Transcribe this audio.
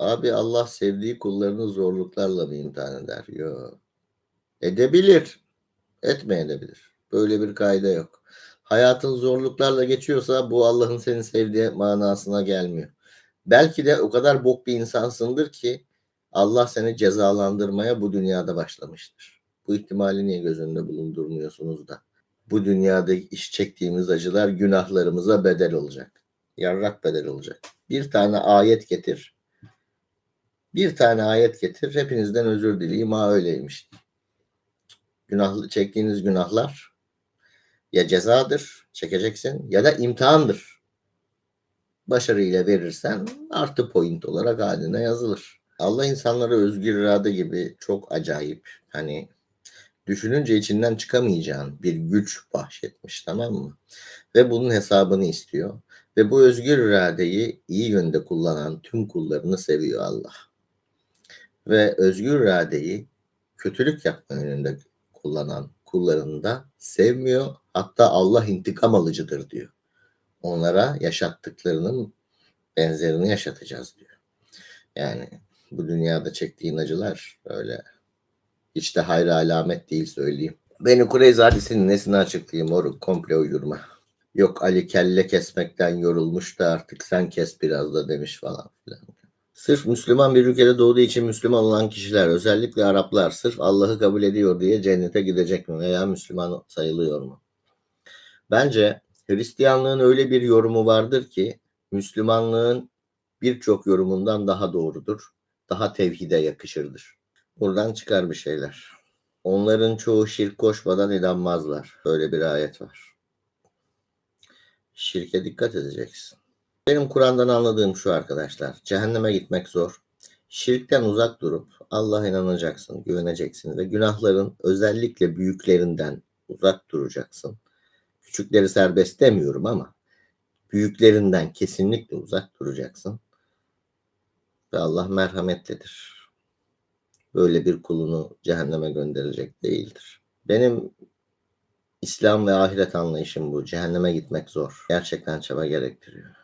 Abi Allah sevdiği kullarını zorluklarla mı imtihan eder? Yok. Edebilir. Etmeyebilir. Böyle bir kaide yok. Hayatın zorluklarla geçiyorsa bu Allah'ın seni sevdiği manasına gelmiyor. Belki de o kadar bok bir insansındır ki Allah seni cezalandırmaya bu dünyada başlamıştır. Bu ihtimali niye göz önünde bulundurmuyorsunuz da? Bu dünyada iş çektiğimiz acılar günahlarımıza bedel olacak. Yarrak bedel olacak. Bir tane ayet getir. Bir tane ayet getir. Hepinizden özür dileyim. Ha öyleymiş. Günahlı çektiğiniz günahlar ya cezadır, çekeceksin ya da imtihandır. Başarıyla verirsen artı point olarak haline yazılır. Allah insanlara özgür irade gibi çok acayip hani düşününce içinden çıkamayacağın bir güç bahşetmiş tamam mı? Ve bunun hesabını istiyor. Ve bu özgür iradeyi iyi yönde kullanan tüm kullarını seviyor Allah. Ve özgür iradeyi kötülük yapma yönünde kullanan kullarını da sevmiyor. Hatta Allah intikam alıcıdır diyor. Onlara yaşattıklarının benzerini yaşatacağız diyor. Yani bu dünyada çektiğin acılar öyle hiç de hayra alamet değil söyleyeyim. Beni Kureyz hadisinin nesini açıklayayım oru komple uydurma. Yok Ali kelle kesmekten yorulmuş da artık sen kes biraz da demiş falan filan. Sırf Müslüman bir ülkede doğduğu için Müslüman olan kişiler özellikle Araplar sırf Allah'ı kabul ediyor diye cennete gidecek mi veya Müslüman sayılıyor mu? Bence Hristiyanlığın öyle bir yorumu vardır ki Müslümanlığın birçok yorumundan daha doğrudur. Daha tevhide yakışırdır. Buradan çıkar bir şeyler. Onların çoğu şirk koşmadan inanmazlar. Böyle bir ayet var. Şirke dikkat edeceksin. Benim Kur'an'dan anladığım şu arkadaşlar. Cehenneme gitmek zor. Şirkten uzak durup Allah'a inanacaksın, güveneceksin ve günahların özellikle büyüklerinden uzak duracaksın. Küçükleri serbest demiyorum ama büyüklerinden kesinlikle uzak duracaksın. Ve Allah merhametlidir. Böyle bir kulunu cehenneme gönderecek değildir. Benim İslam ve ahiret anlayışım bu. Cehenneme gitmek zor. Gerçekten çaba gerektiriyor.